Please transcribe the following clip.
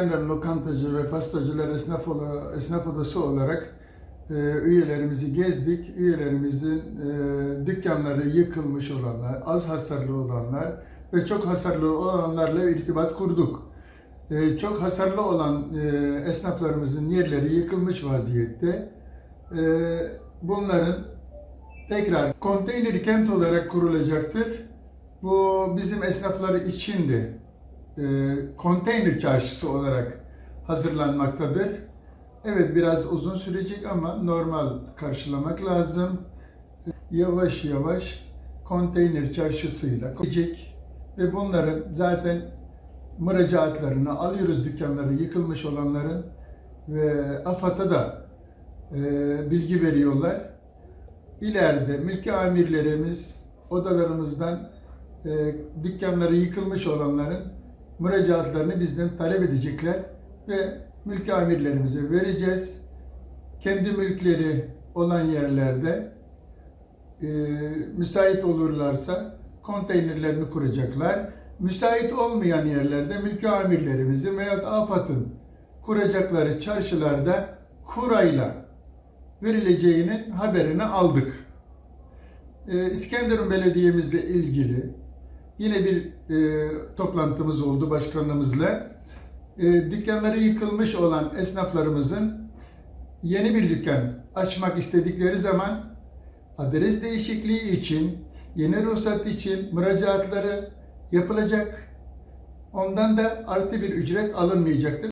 İskender Lokantacı ve Pastacılar Esnaf, Oda- Esnaf Odası olarak e, üyelerimizi gezdik. Üyelerimizin e, dükkanları yıkılmış olanlar, az hasarlı olanlar ve çok hasarlı olanlarla irtibat kurduk. E, çok hasarlı olan e, esnaflarımızın yerleri yıkılmış vaziyette. E, bunların tekrar konteyner kent olarak kurulacaktır. Bu bizim esnaflar için de e, konteyner çarşısı olarak hazırlanmaktadır. Evet biraz uzun sürecek ama normal karşılamak lazım. Yavaş yavaş konteyner çarşısıyla gelecek ve bunların zaten müracaatlarını alıyoruz dükkanları yıkılmış olanların ve AFAD'a da e, bilgi veriyorlar. İleride mülki amirlerimiz odalarımızdan e, dükkanları yıkılmış olanların müracaatlarını bizden talep edecekler ve mülki amirlerimize vereceğiz. Kendi mülkleri olan yerlerde e, müsait olurlarsa konteynerlerini kuracaklar. Müsait olmayan yerlerde mülki amirlerimizin veya AFAD'ın kuracakları çarşılarda kurayla verileceğinin haberini aldık. Ee, İskenderun Belediye'mizle ilgili yine bir e, toplantımız oldu başkanımızla. E, dükkanları yıkılmış olan esnaflarımızın yeni bir dükkan açmak istedikleri zaman adres değişikliği için, yeni ruhsat için müracaatları yapılacak. Ondan da artı bir ücret alınmayacaktır.